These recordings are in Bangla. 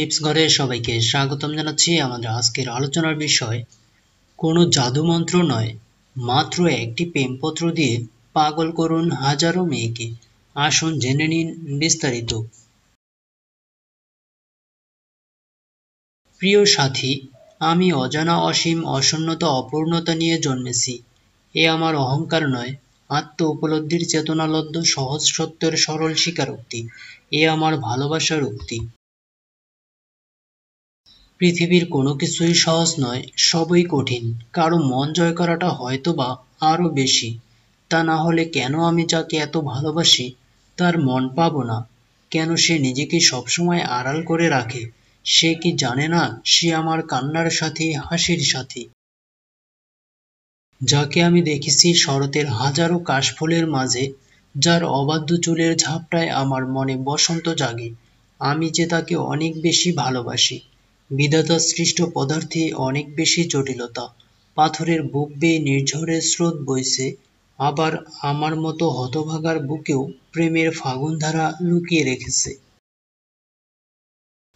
টিপস ঘরে সবাইকে স্বাগতম জানাচ্ছি আমাদের আজকের আলোচনার বিষয়, কোনো জাদুমন্ত্র নয়, মাত্র একটি প্রেমপত্র দিয়ে পাগল করুন হাজারো মেয়েকে। আসুন জেনে নিন বিস্তারিত। প্রিয় সাথী, আমি অজানা অসীম অসন্নতা অপূর্ণতা নিয়ে জন্মেছি। এ আমার অহংকার নয় আত্ম উপলব্ধির চেতনালব্ধ সহজ সত্যের সরল স্বীকারোক্তি। এ আমার ভালোবাসার উক্তি। পৃথিবীর কোনো কিছুই সহজ নয়, সবই কঠিন। কারও মন জয় করাটা হয়তো বা আরও বেশি। তা না হলে কেন আমি যাকে এত ভালোবাসি, তার মন পাবো না? কেন সে নিজেকে সবসময় আড়াল করে রাখে? সে কি জানে না সে আমার কান্নার সাথে, হাসির সাথী? যাকে আমি দেখেছি শরতের হাজারো কাশফুলের মাঝে, যার অবাধ্য চুলের ঝাপটায় আমার মনে বসন্ত জাগে। আমি যে তাকে অনেক বেশি ভালোবাসি। বিধাতা সৃষ্ট পদার্থে অনেক বেশি জটিলতা। পাথরের বুক বেয়ে নির্ঝরের স্রোত বইছে, আবার আমার মতো হতভাগার বুকেও প্রেমের ফাগুনধারা লুকিয়ে রেখেছে।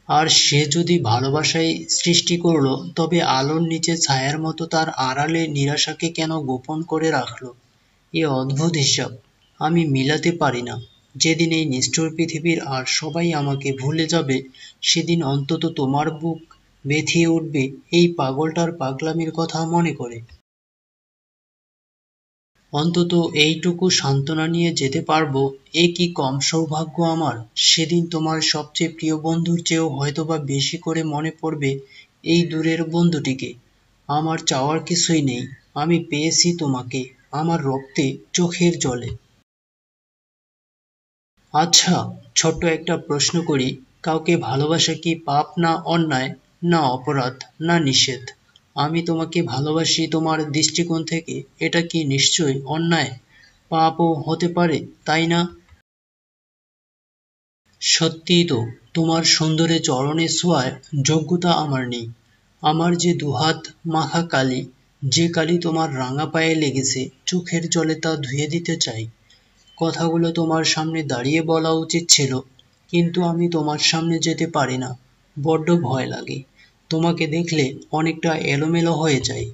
আর সে যদি ভালোবাসায় সৃষ্টি করল, তবে আলোর নিচে ছায়ার মতো তার আড়ালে নিরাশাকে কেন গোপন করে রাখল? এ অদ্ভুত হিসাব, আমি মিলাতে পারি না। যেদিন এই নিষ্ঠুর পৃথিবীর আর সবাই আমাকে ভুলে যাবে, সেদিন অন্তত তোমার বুক বেঁধিয়ে উঠবে এই পাগলটার পাগলামির কথা মনে করে। অন্তত এইটুকু সান্ত্বনা নিয়ে যেতে পারব, এ কি কম সৌভাগ্য আমার? সেদিন তোমার সবচেয়ে প্রিয় বন্ধুর চেয়েও হয়তোবা বেশি করে মনে পড়বে এই দূরের বন্ধুটিকে। আমার চাওয়ার কিছুই নেই, আমি পেয়েছি তোমাকে, আমার রক্তে চোখের জলে। আচ্ছা ছোট্ট একটা প্রশ্ন করি। কাউকে ভালোবাসা কি পাপ না অন্যায়? না অপরাধ, না নিষেধ। আমি তোমাকে ভালোবাসি তোমার দৃষ্টিকোণ থেকে। এটা কি নিশ্চয়ই অন্যায়? পাপও হতে পারে, তাই না? সত্যি তো, তোমার সুন্দরে চরণে ছোঁয়ার যোগ্যতা আমার নেই। আমার যে দুহাত মাখা কালি যে কালি তোমার রাঙা পায়ে লেগেছে, চোখের জলে তা ধুয়ে দিতে চাই। কথাগুলো তোমার সামনে দাঁড়িয়ে বলা উচিত ছিল, কিন্তু আমি তোমার সামনে যেতে পারি না। বড্ড ভয় লাগে। তোমাকে দেখলে অনেকটা এলোমেলো হয়ে যায়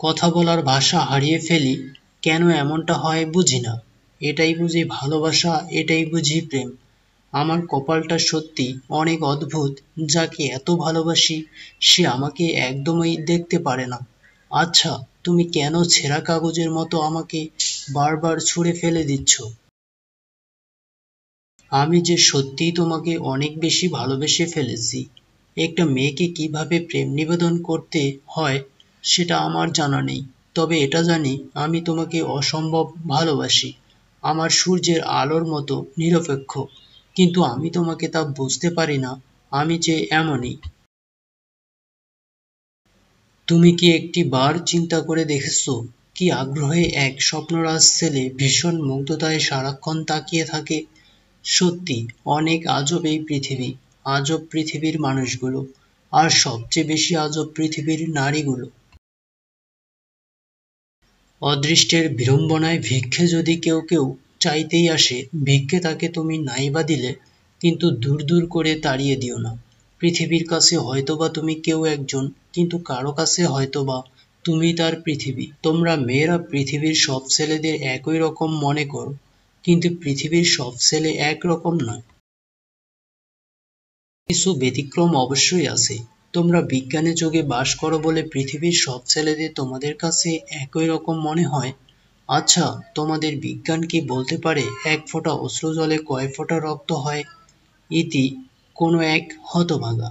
কথা বলার ভাষা হারিয়ে ফেলি, কেন এমনটা হয় বুঝি না। এটাই বুঝি ভালোবাসা, এটাই বুঝি প্রেম। আমার কপালটা সত্যি অনেক অদ্ভুত, যাকে এত ভালোবাসি, সে আমাকে একদমই দেখতে পারে না। আচ্ছা তুমি কেন ছেঁড়া কাগজের মতো আমাকে বারবার ছুঁড়ে ফেলে দিচ্ছ? আমি যে সত্যিই তোমাকে অনেক বেশি ভালোবেসে ফেলেছি, একটা মেয়েকে কীভাবে প্রেম নিবেদন করতে হয় সেটা আমার জানা নেই। তবে এটা জানি, আমি তোমাকে অসম্ভব ভালোবাসি, আমার সূর্যের আলোর মতো নিরপেক্ষ। কিন্তু আমি তোমাকে তা বুঝতে পারি না, আমি যে এমনই। তুমি কি একটি বার চিন্তা করে দেখেছ কি আগ্রহে এক স্বপ্নরাজ ছেলে ভীষণ মুগ্ধতায় সারাক্ষণ তাকিয়ে থাকে? সত্যি, অনেক আজব এই পৃথিবী, আজব পৃথিবীর মানুষগুলো, আর সবচেয়ে বেশি আজব পৃথিবীর নারীগুলো। অদৃষ্টের বিড়ম্বনায় ভিক্ষে যদি কেউ কেউ চাইতেই আসে, ভিক্ষে তাকে তুমি নাইবা দিলে, কিন্তু দূর দূর করে তাড়িয়ে দিও না। পৃথিবীর কাছে হয়তোবা তুমি কেউ একজন কিন্তু কারও কাছে হয়তোবা তুমি তার পৃথিবী। তোমরা মেয়েরা পৃথিবীর সব ছেলেদের একই রকম মনে করো, কিন্তু পৃথিবীর সব ছেলে একরকম নয়। কিছু ব্যতিক্রম অবশ্যই আছে। তোমরা বিজ্ঞানের যুগে বাস করো বলে পৃথিবীর সব ছেলেদের তোমাদের কাছে একই রকম মনে হয়? আচ্ছা তোমাদের বিজ্ঞান কি বলতে পারে, এক ফোঁটা অশ্রু জলে কয় ফোঁটা রক্ত হয়? ইতি কোনো এক হতভাগা।